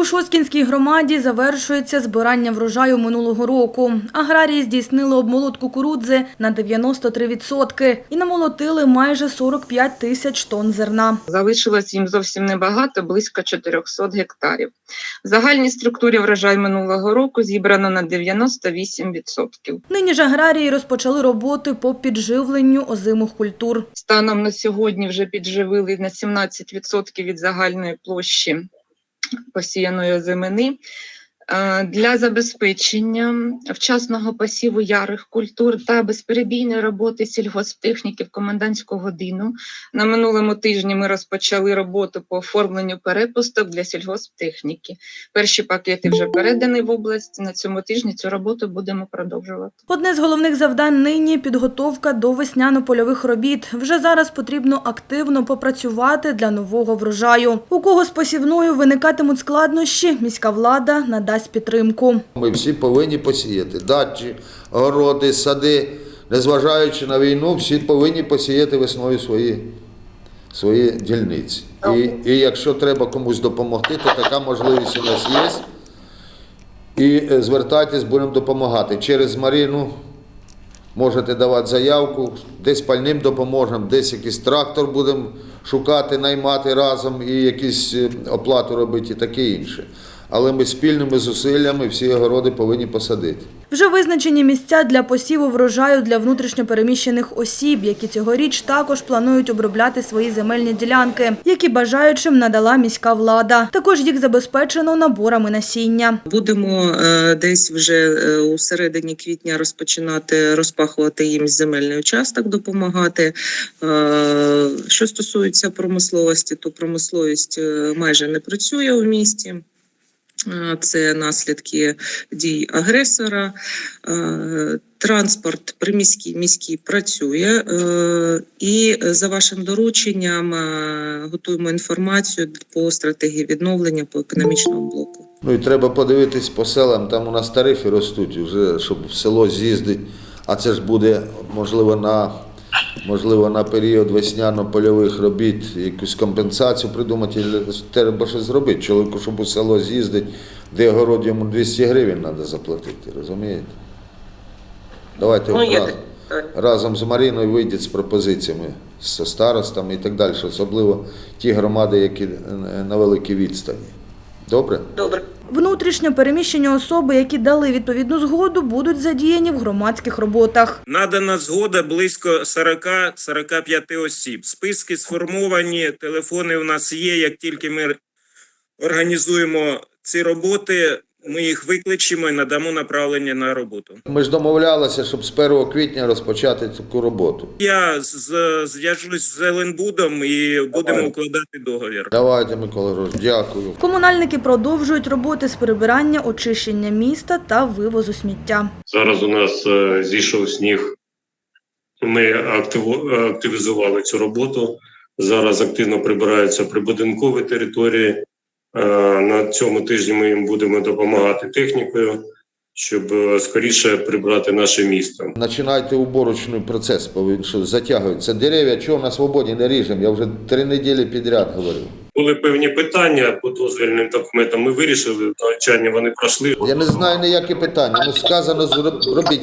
У Шосткінській громаді завершується збирання врожаю минулого року. Аграрії здійснили обмолот кукурудзи на 93% і намолотили майже 45 тисяч тонн зерна. Залишилось їм зовсім небагато, близько 400 гектарів. В загальній структурі врожай минулого року зібрано на 98%. Нині ж аграрії розпочали роботи по підживленню озимих культур. Станом на сьогодні вже підживили на 17% від загальної площі посіяної озимини. Е, Для забезпечення вчасного посіву ярих культур та безперебійної роботи сільгосптехніки в комендантську годину на минулому тижні ми розпочали роботу по оформленню перепусток для сільгосптехніки. Перші пакети вже передані в область. На цьому тижні цю роботу будемо продовжувати. Одне з головних завдань нині – підготовка до весняно-польових робіт. Вже зараз потрібно активно попрацювати для нового врожаю. У кого з посівною виникатимуть складнощі, міська влада надасть підтримку. Ми всі повинні посіяти дачі, городи, сади, незважаючи на війну, всі повинні посіяти весною свої, свої дільниці. І, і якщо треба комусь допомогти, то така можливість у нас є. І е, звертайтесь, будемо допомагати. Через Маріну можете давати заявку, десь пальним допоможемо, десь якийсь трактор будемо шукати, наймати разом і якісь е, оплату робити і таке інше. Але ми спільними зусиллями всі огороди повинні посадити. Вже визначені місця для посіву врожаю для внутрішньопереміщених осіб, які цьогоріч також планують обробляти свої земельні ділянки, які бажаючим надала міська влада. Також їх забезпечено наборами насіння. Будемо е, десь вже е, у середині квітня розпочинати розпахувати їм земельний участок, допомагати. Е, Що стосується промисловості, то промисловість майже не працює у місті. Це наслідки дій агресора. Е, Транспорт приміський міський працює, е, і за вашим дорученням е, готуємо інформацію по стратегії відновлення по економічному блоку. Ну і треба подивитись по селам, там у нас тарифи ростуть, вже, щоб село з'їздить, а це ж буде, можливо, на, можливо, на період весняно-польових робіт якусь компенсацію придумати, треба щось зробити. Чоловіку, щоб у село з'їздить, де город йому 200 гривень треба заплатити, розумієте? Давайте Ну, раз- разом з Маріною вийдіть з пропозиціями, з старостами і так далі, особливо ті громади, які е, на великій відстані. Добре? Добре. Внутрішньо переміщені особи, які дали відповідну згоду, будуть задіяні в громадських роботах. Надана згода близько 40-45 осіб. Списки сформовані, телефони у нас є. Як тільки ми організуємо ці роботи, ми їх викличемо і надамо направлення на роботу. Ми ж домовлялися, щоб з 1 квітня розпочати таку роботу. Я з- зв'яжусь з Зеленбудом і будемо укладати договір. Давайте, Микола Григорович, дякую. Комунальники продовжують роботи з прибирання, очищення міста та вивозу сміття. Зараз у нас е, зійшов сніг. Ми активізували цю роботу. Зараз активно прибираються прибудинкові території. Е, На цьому тижні ми їм будемо допомагати технікою, щоб е, скоріше прибрати наше місто. Починайте уборочний процес, повинен що затягується. Дерев'я, чого на свободі не ріжемо? Я вже три неділі підряд говорив. Були певні питання по дозвільним документам. Ми вирішили навчання. Вони пройшли. Я не знаю ніякі питання. Ну сказано, зроб- робіть.